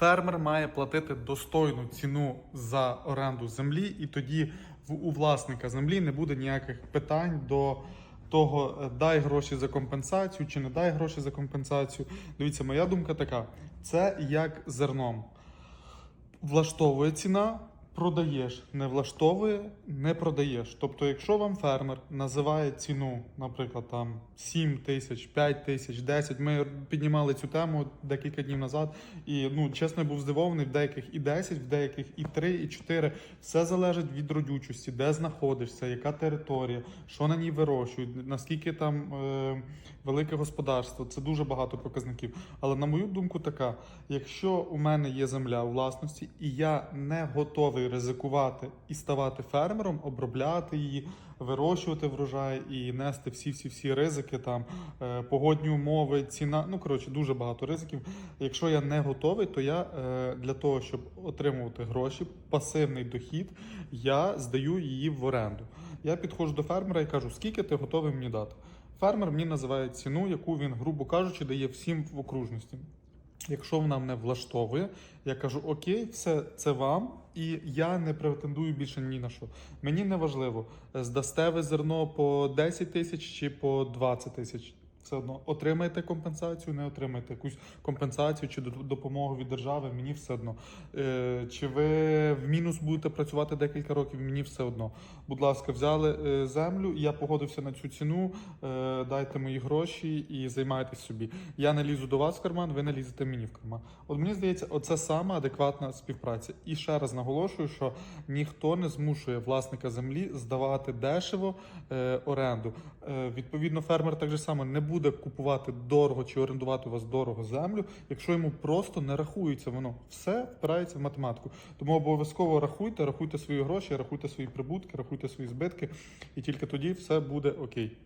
Фермер має платити достойну ціну за оренду землі, і тоді у власника землі не буде ніяких питань до того, е, дай гроші за компенсацію чи не дай гроші за компенсацію. Дивіться, моя думка така: це як зерном. Влаштовує ціна, продаєш, не влаштовує, не продаєш. Тобто, якщо вам фермер називає ціну, наприклад, там 7 тисяч, 5 тисяч, 10, ми піднімали цю тему декілька днів назад, і ну чесно я був здивований, в деяких і 10, в деяких і 3, і 4. Все залежить від родючості, де знаходишся, яка територія, що на ній вирощують, наскільки там е, велике господарство. Це дуже багато показників. Але на мою думку, така: якщо у мене є земля у власності, і я не готовий ризикувати і ставати фермером, обробляти її, вирощувати врожай і нести всі всі всі ризики, там е, погодні умови, ціна. Ну коротше, дуже багато ризиків. Якщо я не готовий, то я е, для того, щоб отримувати гроші, пасивний дохід, я здаю її в оренду. Я підходжу до фермера і кажу, скільки ти готовий мені дати. Фермер мені називає ціну, яку він, грубо кажучи, дає всім в окружності. Якщо вона мене влаштовує, я кажу: Окей, все це вам, і я не претендую більше ні на що. Мені не важливо, здасте ви зерно по 10 тисяч чи по 20 тисяч. Все одно отримаєте компенсацію, не отримаєте якусь компенсацію чи допомогу від держави, мені все одно. Е, чи ви в мінус будете працювати декілька років, мені все одно. Будь ласка, взяли е, землю, я погодився на цю ціну, е, дайте мої гроші і займайтесь собі. Я не лізу до вас в карман, ви не лізете мені в карман. От мені здається, оце саме адекватна співпраця. І ще раз наголошую, що ніхто не змушує власника землі здавати дешево оренду. Відповідно, фермер так же само не буде купувати дорого чи орендувати у вас дорого землю, якщо йому просто не рахується воно. Все впирається в математику. Тому обов'язково рахуйте, рахуйте свої гроші, рахуйте свої прибутки, рахуйте свої збитки, і тільки тоді все буде окей.